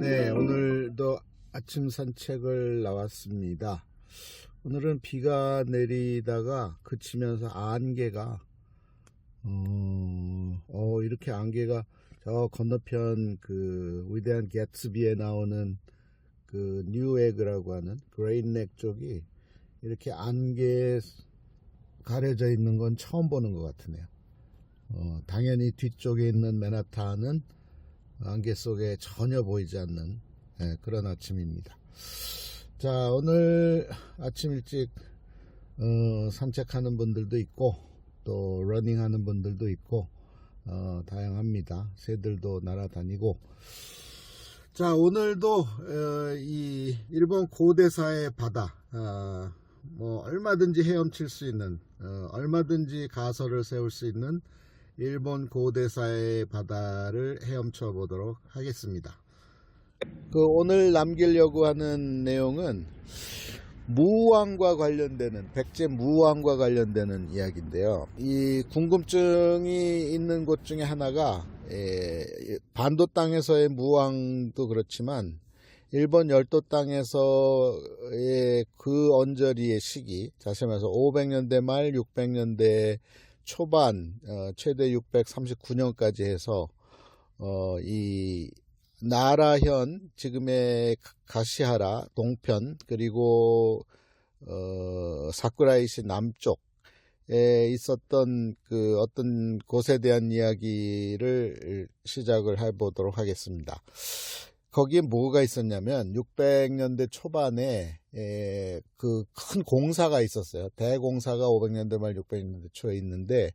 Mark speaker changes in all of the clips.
Speaker 1: 네, 오늘도 아침 산책을 나왔습니다. 오늘은 비가 내리다가 그치면서 안개가 어, 어, 이렇게 안개가 저 건너편 그 위대한 개츠비에 나오는 그 뉴에그라고 하는 그레인넥 쪽이 이렇게 안개 가려져 있는 건 처음 보는 것 같으네요. 어, 당연히 뒤쪽에 있는 맨하탄은 안개 속에 전혀 보이지 않는 예, 그런 아침입니다. 자, 오늘 아침 일찍 어, 산책하는 분들도 있고 또 러닝하는 분들도 있고 어, 다양합니다. 새들도 날아다니고 자, 오늘도 어, 이 일본 고대사의 바다 아, 뭐 얼마든지 헤엄칠 수 있는 어, 얼마든지 가설을 세울 수 있는 일본 고대사의 바다를 헤엄쳐 보도록 하겠습니다. 그 오늘 남기려고 하는 내용은 무왕과 관련되는 백제 무왕과 관련되는 이야기인데요. 이 궁금증이 있는 곳 중에 하나가 에, 반도 땅에서의 무왕도 그렇지만 일본 열도 땅에서의 그 언저리의 시기, 다시 말해서 500년대 말 600년대 초반 어, 최대 639년까지 해서 어, 이 나라현 지금의 가시하라 동편 그리고 어, 사쿠라이시 남쪽에 있었던 그 어떤 곳에 대한 이야기를 시작을 해보도록 하겠습니다. 거기에 뭐가 있었냐면 600년대 초반에 그큰 공사가 있었어요. 대공사가 500년대 말 600년대 초에 있는데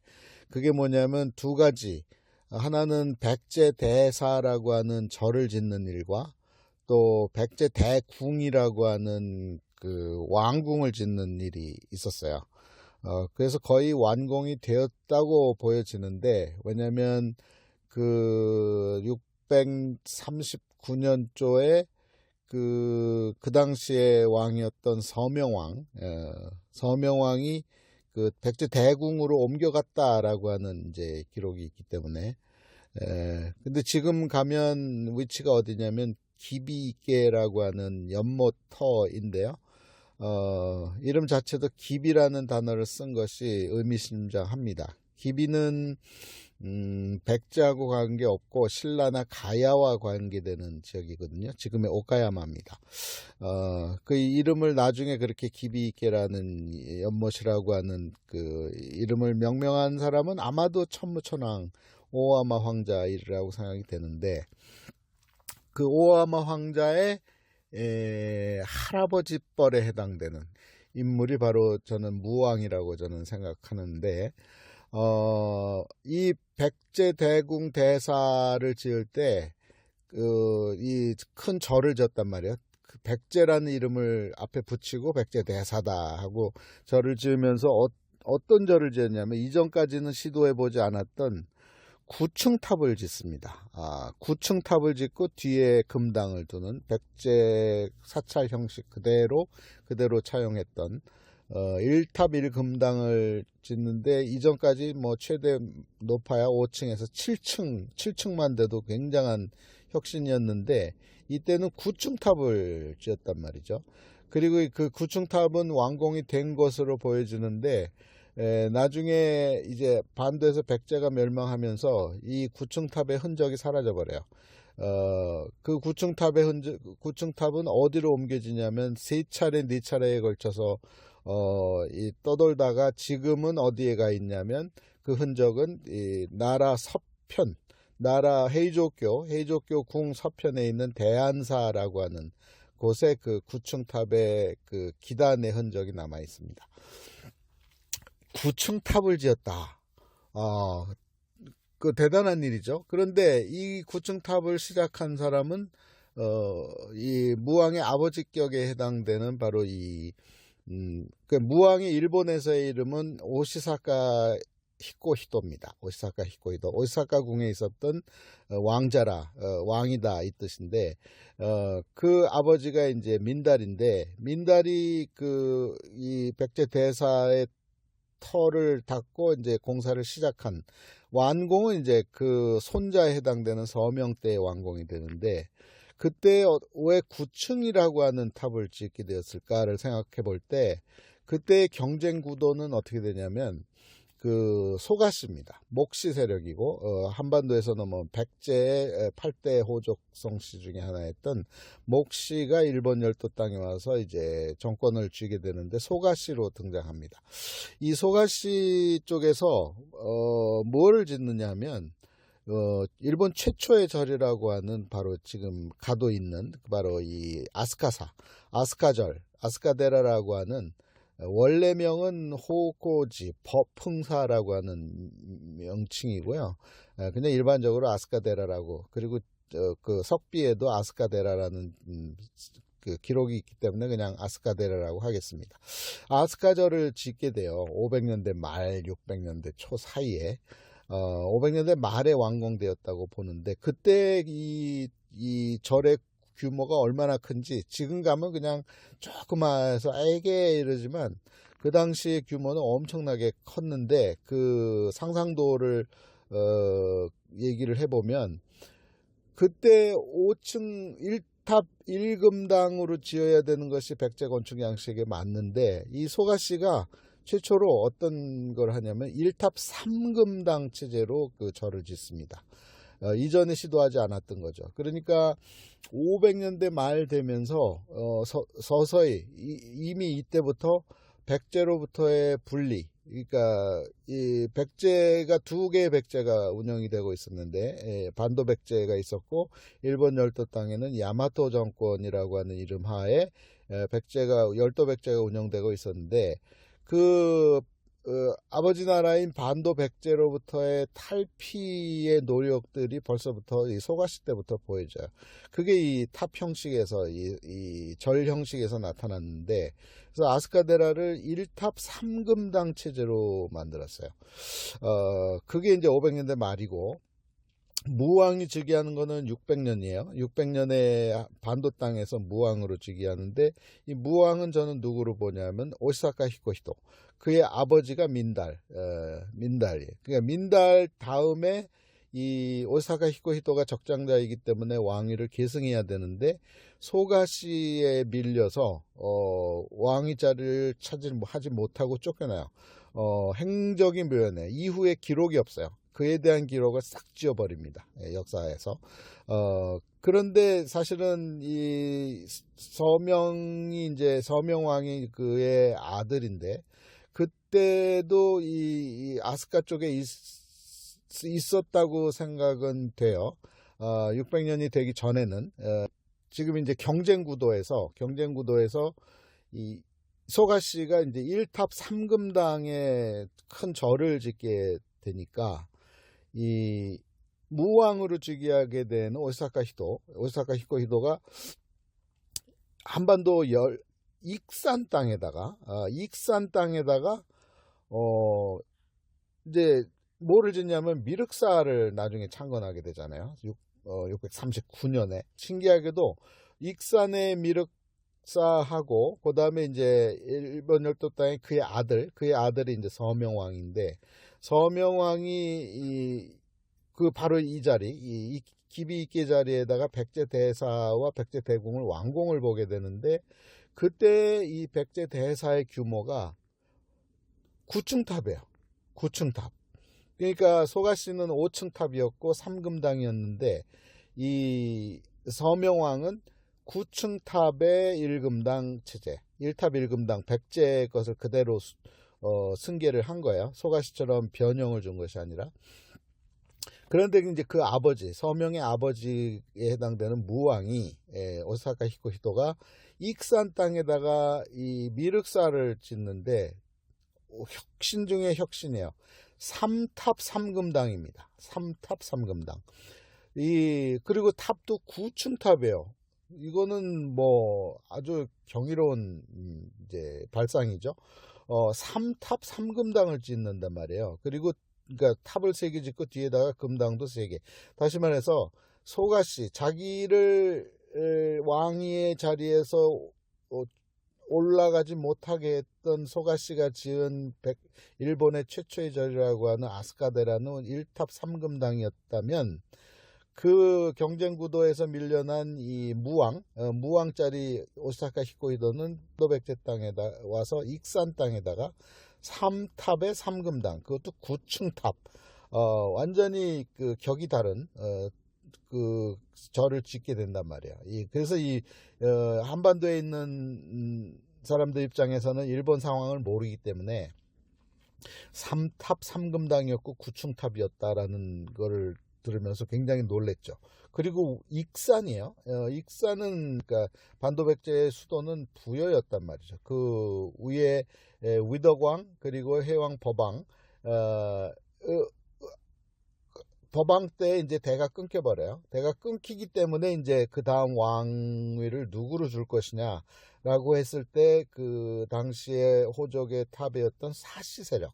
Speaker 1: 그게 뭐냐면 두 가지 하나는 백제 대사라고 하는 절을 짓는 일과 또 백제 대궁이라고 하는 그 왕궁을 짓는 일이 있었어요. 어, 그래서 거의 완공이 되었다고 보여지는데 왜냐면 그 639 년조에 그, 그 당시에 왕이었던 서명왕, 어, 서명왕이 그 백제 대궁으로 옮겨갔다라고 하는 이제 기록이 있기 때문에, 에, 근데 지금 가면 위치가 어디냐면 기비계라고 하는 연못터인데요. 어, 이름 자체도 기비라는 단어를 쓴 것이 의미심장합니다. 기비는 음, 백제하고 관계 없고 신라나 가야와 관계되는 지역이거든요. 지금의 오카야마입니다. 어, 그 이름을 나중에 그렇게 기비있게라는 연못이라고 하는 그 이름을 명명한 사람은 아마도 천무천왕 오아마 황자이라고 생각이 되는데 그 오아마 황자의 에, 할아버지 뻘에 해당되는 인물이 바로 저는 무왕이라고 저는 생각하는데 어, 이 백제 대궁 대사를 지을 때, 그, 이 큰 절을 지었단 말이에요. 그 백제라는 이름을 앞에 붙이고 백제 대사다 하고 절을 지으면서 어, 어떤 절을 지었냐면 이전까지는 시도해 보지 않았던 구층탑을 짓습니다. 아, 구층탑을 짓고 뒤에 금당을 두는 백제 사찰 형식 그대로 그대로 차용했던 어, 1탑 1금당을 짓는데 이전까지 뭐 최대 높아야 5층에서 7층, 7층만 돼도 굉장한 혁신이었는데 이때는 9층 탑을 지었단 말이죠. 그리고 그 9층 탑은 완공이 된 것으로 보여지는데 에, 나중에 이제 반도에서 백제가 멸망하면서 이 9층 탑의 흔적이 사라져 버려요. 어, 그 9층 탑의 흔적, 9층 탑은 어디로 옮겨지냐면 세 차례, 네 차례에 걸쳐서 어, 이 떠돌다가 지금은 어디에 가 있냐면 그 흔적은 이 나라 서편, 나라 헤이조교, 헤이조교 궁 서편에 있는 대안사라고 하는 곳에 그 구층탑의 그 기단의 흔적이 남아 있습니다. 구층탑을 지었다. 어, 그 대단한 일이죠. 그런데 이 구층탑을 시작한 사람은 어, 이 무왕의 아버지 격에 해당되는 바로 이 음, 그 무왕이 일본에서의 이름은 오시사카 히코히도입니다. 오시사카 히코히도. 오시사카 궁에 있었던 어, 왕자라, 어, 왕이다 이 뜻인데, 어, 그 아버지가 이제 민달인데, 민달이 그, 이 백제 대사의 터를 닫고 이제 공사를 시작한 완공은 이제 그 손자에 해당되는 서명 때의 완공이 되는데 그때 어- 왜 9층이라고 하는 탑을 짓게 되었을까를 생각해 볼 때 그때의 경쟁 구도는 어떻게 되냐면 그 소가시입니다. 목시 세력이고 어, 한반도에서는 뭐 백제의 8대 호족 성 씨 중에 하나였던 목시가 일본 열도 땅에 와서 이제 정권을 쥐게 되는데 소가시로 등장합니다. 이 소가시 쪽에서 어, 뭐를 짓느냐 하면 어, 일본 최초의 절이라고 하는 바로 지금 가도 있는 바로 이 아스카사, 아스카절, 아스카데라라고 하는 원래명은 호코지 법풍사라고 하는 명칭이고요. 에, 그냥 일반적으로 아스카데라라고 그리고 어, 그 석비에도 아스카데라라는 음, 그 기록이 있기 때문에 그냥 아스카데라라고 하겠습니다. 아스카절을 짓게 돼요. 500년대 말, 600년대 초 사이에 어, 500년대 말에 완공되었다고 보는데 그때 이, 이 절의 규모가 얼마나 큰지 지금 가면 그냥 조그마해서 에게 이러지만 그 당시의 규모는 엄청나게 컸는데 그 상상도를 어, 얘기를 해보면 그때 5층 1탑 1금당으로 지어야 되는 것이 백제 건축 양식에 맞는데 이 소가 씨가 최초로 어떤 걸 하냐면 1탑 3금당 체제로 그 절을 짓습니다. 어, 이전에 시도하지 않았던 거죠. 그러니까 500년대 말 되면서 어, 서, 서히 이 미 이때부터 백제로부터의 분리, 그러니까 이 백제가 두 개의 백제가 운영이 되고 있었는데 예, 반도 백제가 있었고 일본 열도 땅에는 야마토 정권이라고 하는 이름 하에 예, 백제가 열도 백제가 운영되고 있었는데 그 어, 아버지 나라인 반도 백제로부터의 탈피의 노력들이 벌써부터 이 소가시 때부터 보여져요. 그게 이 탑 형식에서 이, 이 절 형식에서 나타났는데 그래서 아스카데라를 1탑 3금당 체제로 만들었어요. 어, 그게 이제 500년대 말이고 무왕이 즉위하는 거는 600년이에요. 600년에 반도 땅에서 무왕으로 즉위하는데 이 무왕은 저는 누구로 보냐면 오시사카 히코히토. 그의 아버지가 민달, 어, 민달이에요. 그러니까 민달 다음에 이 오사카 히코히토가 적장자이기 때문에 왕위를 계승해야 되는데 소가시에 밀려서 어, 왕위 자리를 차지 하지 못하고 쫓겨나요. 어, 행적인 묘연에 이후에 기록이 없어요. 그에 대한 기록을 싹 지워버립니다. 예, 역사에서. 어, 그런데 사실은 이 서명이 이제 서명왕이 그의 아들인데 그때도 이, 이 아스카 쪽에 있, 있었다고 생각은 돼요. 어, 600년이 되기 전에는 어, 지금 이제 경쟁 구도에서 경쟁 구도에서 이 소가 씨가 이제 1탑 3금당에 큰 절을 짓게 되니까 이 무왕으로 즉위하게 된 오사카 히도, 오사카 히코 히도가 한반도 열 익산 땅에다가 아, 익산 땅에다가 어 이제 뭐를 짓냐면 미륵사를 나중에 창건하게 되잖아요. 6, 어, 639년에 신기하게도 익산의 미륵사하고 그 다음에 이제 일본 열도 땅에 그의 아들, 그의 아들이 이제 서명왕인데 서명왕이 이 그 바로 이 자리, 이, 이 기비 있게 자리에다가 백제 대사와 백제 대궁을 왕공을 보게 되는데 그때 이 백제 대사의 규모가 9층 탑이에요. 9층 탑. 그러니까 소가씨는 5층 탑이었고 3금당이었는데 이 서명왕은 9층 탑의 1금당 체제, 1탑 1금당 백제 것을 그대로 어, 승계를 한 거예요. 소가시처럼 변형을 준 것이 아니라. 그런데 이제 그 아버지, 서명의 아버지에 해당되는 무왕이 예, 오사카 히코히토가 익산 땅에다가 이 미륵사를 짓는데 혁신 중에 혁신이에요. 3탑 3금당입니다. 3탑 3금당. 이 그리고 탑도 9층 탑이에요. 이거는 뭐 아주 경이로운 음, 이제 발상이죠. 어 3탑 3금당을 짓는단 말이에요. 그리고 그러니까 탑을 세 개 짓고 뒤에다가 금당도 세 개. 다시 말해서 소가씨 자기를 왕위의 자리에서 어, 올라가지 못하게 했던 소가씨가 지은 백- 일본의 최초의 절이라고 하는 아스카데라는 1탑 3금당이었다면 그 경쟁 구도에서 밀려난 이 무왕, 어, 무왕짜리 오사카 히코히도는 도백제 땅에다 와서 익산 땅에다가 3탑의 3금당, 그것도 9층 탑, 어, 완전히 그 격이 다른, 어, 그 절을 짓게 된단 말이야. 이, 그래서 이, 어, 한반도에 있는 음, 사람들 입장에서는 일본 상황을 모르기 때문에 3탑 3금당이었고 9층 탑이었다라는 거를 들으면서 굉장히 놀랬죠. 그리고 익산이에요. 어, 익산은 그러니까 반도백제의 수도는 부여였단 말이죠. 그 위에 에, 위덕왕 그리고 해왕 법왕 어, 어, 법왕 때 이제 대가 끊겨버려요. 대가 끊기기 때문에 이제 그 다음 왕위를 누구로 줄 것이냐라고 했을 때 그 당시에 호족의 탑이었던 사시 세력.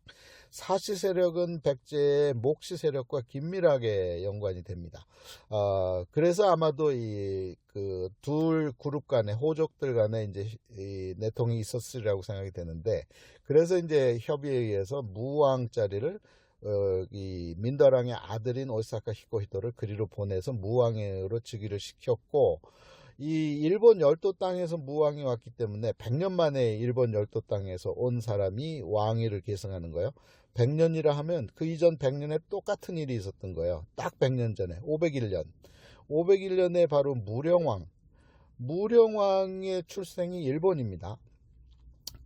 Speaker 1: 사시 세력은 백제의 목시 세력과 긴밀하게 연관이 됩니다. 어, 그래서 아마도 이 그 둘 그룹 간에 호족들 간에 이제 이 내통이 있었으리라고 생각이 되는데 그래서 이제 협의에 의해서 무왕 자리를 어, 이 민다랑의 아들인 오사카 히코히토를 그리로 보내서 무왕으로 즉위를 시켰고 이 일본 열도 땅에서 무왕이 왔기 때문에 100년 만에 일본 열도 땅에서 온 사람이 왕위를 계승하는 거예요. 100년이라 하면 그 이전 100년에 똑같은 일이 있었던 거예요. 딱 100년 전에 501년. 501년에 바로 무령왕. 무령왕의 출생이 일본입니다.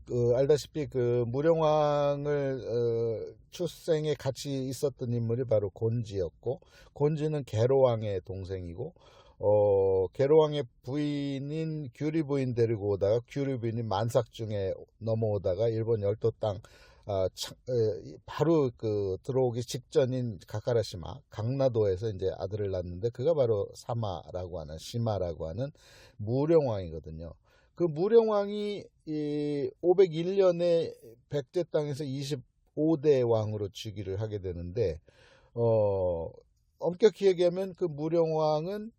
Speaker 1: 그 알다시피 그 무령왕을 어, 출생에 같이 있었던 인물이 바로 곤지였고 곤지는 게로왕의 동생이고 어 게로왕의 부인인 규리 부인 데리고 오다가 규리 부인이 만삭 중에 넘어오다가 일본 열도 땅 아, 차- 에, 바로 그 들어오기 직전인 가카라시마 강나도에서 이제 아들을 낳는데 그가 바로 사마라고 하는 시마라고 하는 무령왕이거든요. 그 무령왕이 이 501년에 백제 땅에서 25대 왕으로 즉위를 하게 되는데 어 엄격히 얘기하면 그 무령왕은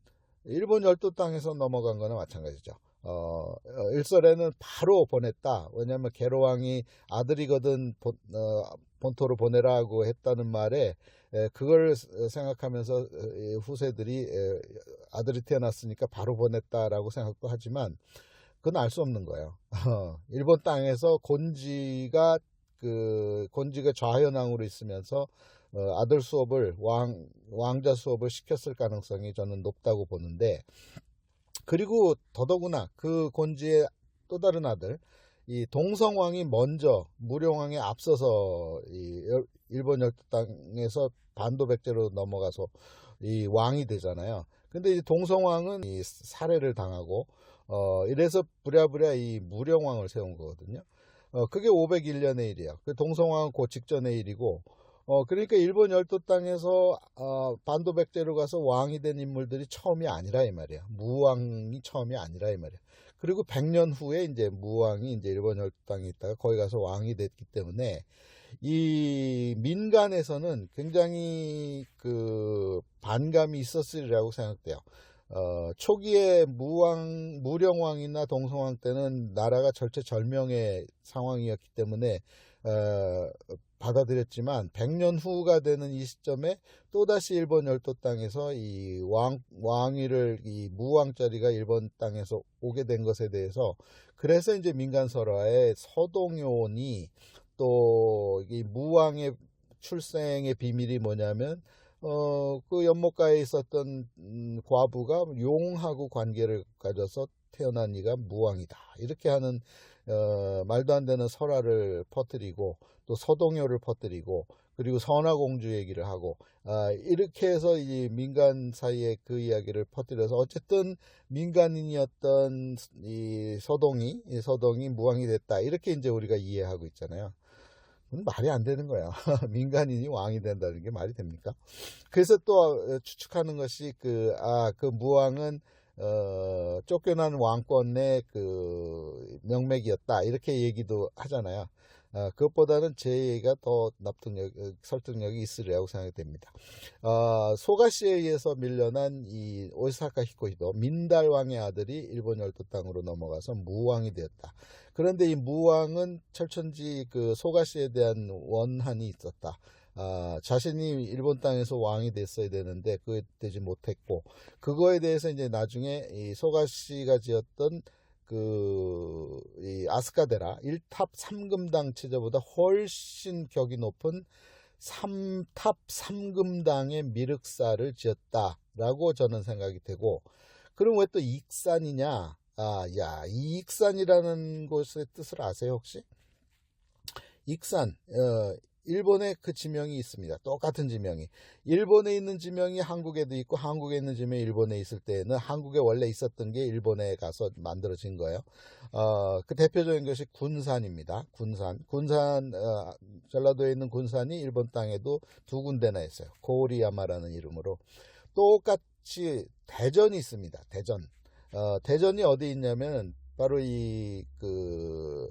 Speaker 1: 일본 열도 땅에서 넘어간 거나 마찬가지죠. 어, 어, 일설에는 바로 보냈다. 왜냐하면 게로왕이 아들이거든 본, 어, 본토로 보내라고 했다는 말에 에, 그걸 생각하면서 후세들이 에, 아들이 태어났으니까 바로 보냈다라고 생각도 하지만 그건 알 수 없는 거예요. 어, 일본 땅에서 곤지가 그 곤지가 좌현왕으로 있으면서 어, 아들 수업을 왕 왕자 수업을 시켰을 가능성이 저는 높다고 보는데 그리고 더더구나 그 곤지의 또 다른 아들 이 동성왕이 먼저 무령왕에 앞서서 이 열- 일본 열도 땅에서 반도백제로 넘어가서 이 왕이 되잖아요. 근데 이 동성왕은 이 살해를 당하고 어 이래서 부랴부랴 이 무령왕을 세운 거거든요. 어 그게 501년의 일이야. 그 동성왕은 그 직전의 일이고 어 그러니까 일본 열도 땅에서 어 반도백제로 가서 왕이 된 인물들이 처음이 아니라 이 말이야. 무왕이 처음이 아니라 이 말이야. 그리고 100년 후에 이제 무왕이 이제 일본 열도 땅에 있다가 거기 가서 왕이 됐기 때문에 이 민간에서는 굉장히 그 반감이 있었으리라고 생각돼요. 어, 초기에 무왕, 무령왕이나 동성왕 때는 나라가 절체절명의 상황이었기 때문에 어, 받아들였지만 100년 후가 되는 이 시점에 또다시 일본 열도 땅에서 이 왕, 왕위를 이 무왕 자리가 일본 땅에서 오게 된 것에 대해서 그래서 이제 민간 설화에 서동요니 또이 무왕의 출생의 비밀이 뭐냐면 어, 그 연못가에 있었던 음, 과부가 용하고 관계를 가져서 태어난 이가 무왕이다. 이렇게 하는 어, 말도 안 되는 설화를 퍼뜨리고 또 서동요를 퍼뜨리고 그리고 선화공주 얘기를 하고 아, 이렇게 해서 이 민간 사이에 그 이야기를 퍼뜨려서 어쨌든 민간인이었던 이 서동이 이 서동이 무왕이 됐다 이렇게 이제 우리가 이해하고 있잖아요. 말이 안 되는 거야. 민간인이 왕이 된다는 게 말이 됩니까? 그래서 또 추측하는 것이 그, 아, 그 무왕은, 어, 쫓겨난 왕권의 그 명맥이었다. 이렇게 얘기도 하잖아요. 아, 그것보다는 제 얘기가 더 납득력, 어, 설득력이 있으리라고 생각이 됩니다. 아, 소가시에 의해서 밀려난 이 오사카 히코히도 민달왕의 아들이 일본 열도 땅으로 넘어가서 무왕이 되었다. 그런데 이 무왕은 철천지 그 소가시에 대한 원한이 있었다. 아, 자신이 일본 땅에서 왕이 됐어야 되는데 그게 되지 못했고 그거에 대해서 이제 나중에 이 소가시가 지었던 그, 이 아스카데라 1탑 3금당 체제보다 훨씬 격이 높은 3탑 3금당의 미륵사를 지었다라고 저는 생각이 되고, 그럼 왜 또 익산이냐? 아, 야, 이 익산이라는 곳의 뜻을 아세요, 혹시? 익산, 어, 일본에 그 지명이 있습니다. 똑같은 지명이. 일본에 있는 지명이 한국에도 있고 한국에 있는 지명이 일본에 있을 때에는 한국에 원래 있었던 게 일본에 가서 만들어진 거예요. 어, 그 대표적인 것이 군산입니다. 군산. 군산, 어, 전라도에 있는 군산이 일본 땅에도 두 군데나 있어요. 고리야마라는 이름으로. 똑같이 대전이 있습니다. 대전. 어, 대전이 어디 있냐면 바로 이, 그,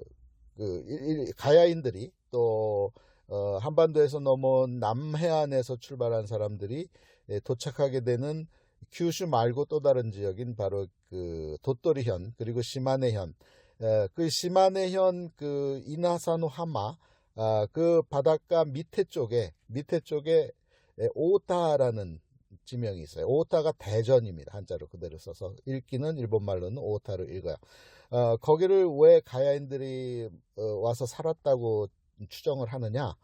Speaker 1: 그, 가야인들이 또 어, 한반도에서 넘어온 남해안에서 출발한 사람들이 예, 도착하게 되는 규슈 말고 또 다른 지역인 바로 그 도토리현 그리고 시마네현 에, 그 시마네현 그 이나사노 하마 아, 그 바닷가 밑에 쪽에 밑에 쪽에 에, 오타라는 지명이 있어요. 오타가 대전입니다. 한자로 그대로 써서 읽기는 일본말로는 오타로 읽어요. 어, 거기를 왜 가야인들이 어, 와서 살았다고 추정을 하느냐?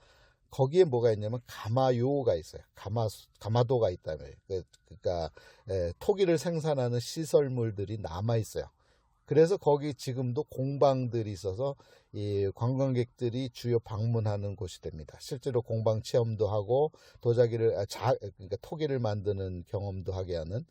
Speaker 1: 거기에 뭐가 있냐면 가마요가 있어요. 가마 가마도가 있다면 그, 그러니까 에, 토기를 생산하는 시설물들이 남아 있어요. 그래서 거기 지금도 공방들이 있어서 이 관광객들이 주요 방문하는 곳이 됩니다. 실제로 공방 체험도 하고 도자기를 아, 자 그러니까 토기를 만드는 경험도 하게 하는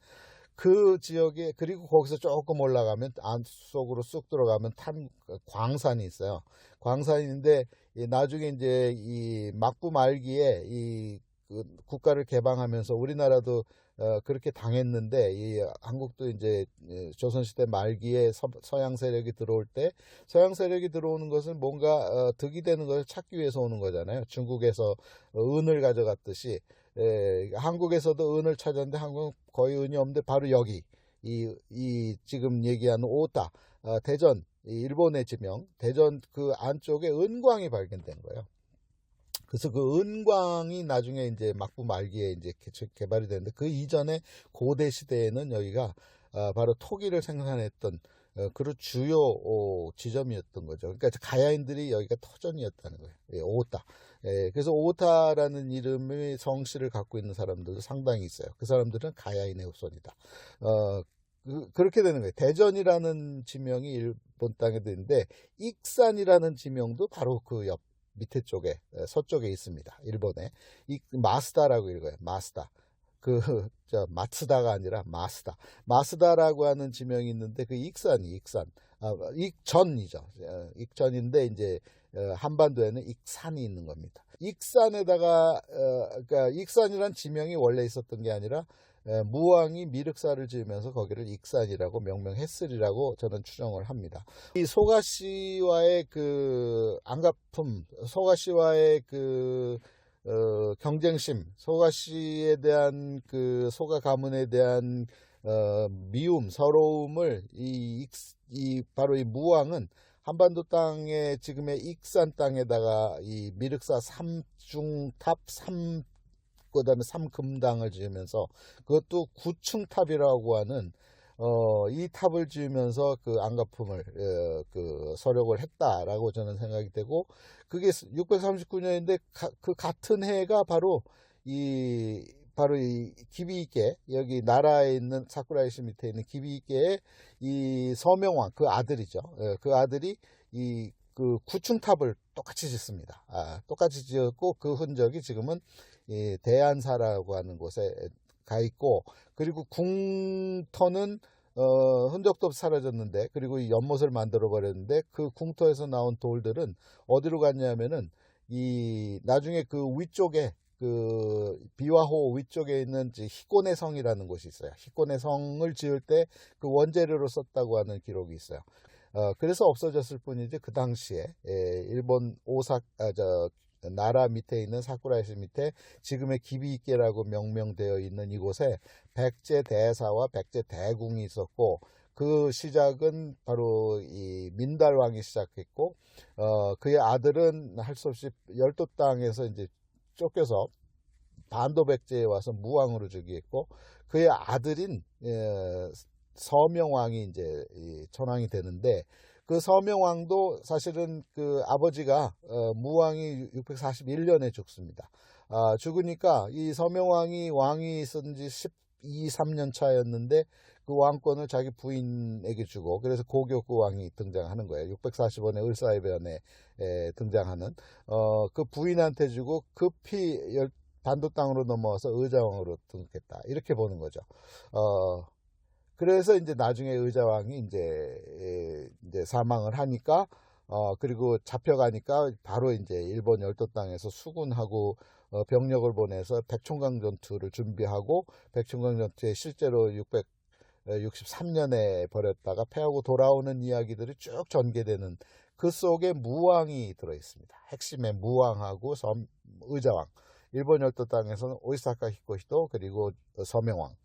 Speaker 1: 그 지역에 그리고 거기서 조금 올라가면 안쪽으로 쑥 들어가면 탄 광산이 있어요. 광산인데 이 나중에 이제 이 막부 말기에 이그 국가를 개방하면서 우리나라도 어 그렇게 당했는데 이 한국도 이제 예, 조선시대 말기에 서, 서양 세력이 들어올 때 서양 세력이 들어오는 것은 뭔가 어, 득이 되는 것을 찾기 위해서 오는 거잖아요. 중국에서 은을 가져갔듯이 예, 한국에서도 은을 찾았는데 한국은 거의 은이 없는데 바로 여기 이, 이 지금 얘기하는 오타 어, 대전 이 일본의 지명 대전 그 안쪽에 은광이 발견된 거예요. 그래서 그 은광이 나중에 이제 막부 말기에 이제 개- 개발이 됐는데 그 이전에 고대 시대에는 여기가 아, 바로 토기를 생산했던 어, 그런 주요 어, 지점이었던 거죠. 그러니까 가야인들이 여기가 터전이었다는 거예요. 예, 오타. 예, 그래서 오타라는 이름의 성씨를 갖고 있는 사람들도 상당히 있어요. 그 사람들은 가야인의 후손이다. 어, 그, 그렇게 되는 거예요. 대전이라는 지명이 일본 땅에도 있는데 익산이라는 지명도 바로 그 옆 밑에 쪽에 에, 서쪽에 있습니다. 일본에 이 마스다라고 읽어요. 마스다. 그 저 마츠다가 아니라 마스다. 마스다라고 하는 지명이 있는데 그 익산이 익산. 아, 익전이죠. 어, 익전인데 이제 어, 한반도에는 익산이 있는 겁니다. 익산에다가 어, 그러니까 익산이란 지명이 원래 있었던 게 아니라 에, 무왕이 미륵사를 지으면서 거기를 익산이라고 명명했으리라고 저는 추정을 합니다. 이 소가시와의 그 안가품, 소가시와의 그 어, 경쟁심, 소가시에 대한 그 소가 가문에 대한 어, 미움, 서러움을 이, 익- 이 바로 이 무왕은 한반도 땅에 지금의 익산 땅에다가 이 미륵사 삼중탑 삼 그다음에 삼금당을 지으면서 그것도 구층탑이라고 하는 어, 이 탑을 지으면서 그 안가품을 어, 그 서력을 했다라고 저는 생각이 되고 그게 639년인데 그 같은 해가 바로 이 바로 이 기비이께 여기 나라에 있는 사쿠라이시 밑에 있는 기비이께의 이 서명왕 그 아들이죠. 예, 그 아들이 이 그 구층탑을 똑같이 짓습니다. 아, 똑같이 지었고 그 흔적이 지금은 이 대안사라고 하는 곳에 가 있고 그리고 궁터는 어, 흔적도 사라졌는데 그리고 이 연못을 만들어 버렸는데 그 궁터에서 나온 돌들은 어디로 갔냐면은 이 나중에 그 위쪽에 그 비와호 위쪽에 있는 히코네 성이라는 곳이 있어요. 히코네 성을 지을 때 그 원재료로 썼다고 하는 기록이 있어요. 어, 그래서 없어졌을 뿐이지 그 당시에 예, 일본 오사 아, 저 나라 밑에 있는 사쿠라이시 밑에 지금의 기비이케라고 명명되어 있는 이곳에 백제 대사와 백제 대궁이 있었고 그 시작은 바로 이 민달왕이 시작했고 어 그의 아들은 할 수 없이 열도 땅에서 이제 쫓겨서 반도 백제에 와서 무왕으로 즉위했고 그의 아들인 예, 서명왕이 이제 이 천왕이 되는데 그 서명왕도 사실은 그 아버지가 어, 무왕이 641년에 죽습니다. 아, 죽으니까 이 서명왕이 왕이 쓴지 12, 3년 차였는데 그 왕권을 자기 부인에게 주고 그래서 고교구 왕이 등장하는 거예요. 640원의 을사의 변에 에, 등장하는 어, 그 부인한테 주고 급히 열, 반도 땅으로 넘어와서 의자왕으로 등극했다. 이렇게 보는 거죠. 어, 그래서 이제 나중에 의자왕이 이제, 에, 이제 사망을 하니까 어, 그리고 잡혀가니까 바로 이제 일본 열도 땅에서 수군하고 어, 병력을 보내서 백총강 전투를 준비하고 백총강 전투에 실제로 663년에 벌였다가 패하고 돌아오는 이야기들이 쭉 전개되는 그 속에 무왕이 들어 있습니다. 핵심의 무왕하고 섬, 의자왕. 일본 열도 땅에서는 오이사카 히코히토 그리고 서명왕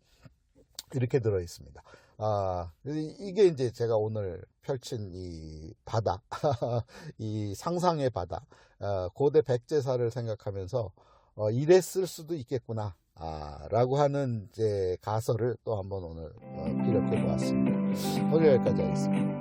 Speaker 1: 이렇게 들어 있습니다. 아, 이게 이제 제가 오늘 펼친 이 바다, 이 상상의 바다, 어, 고대 백제사를 생각하면서 어, 이랬을 수도 있겠구나. 아, 라고 하는 이제 가설을 또 한번 오늘 어, 기록해 보았습니다. 오늘 여기까지 하겠습니다.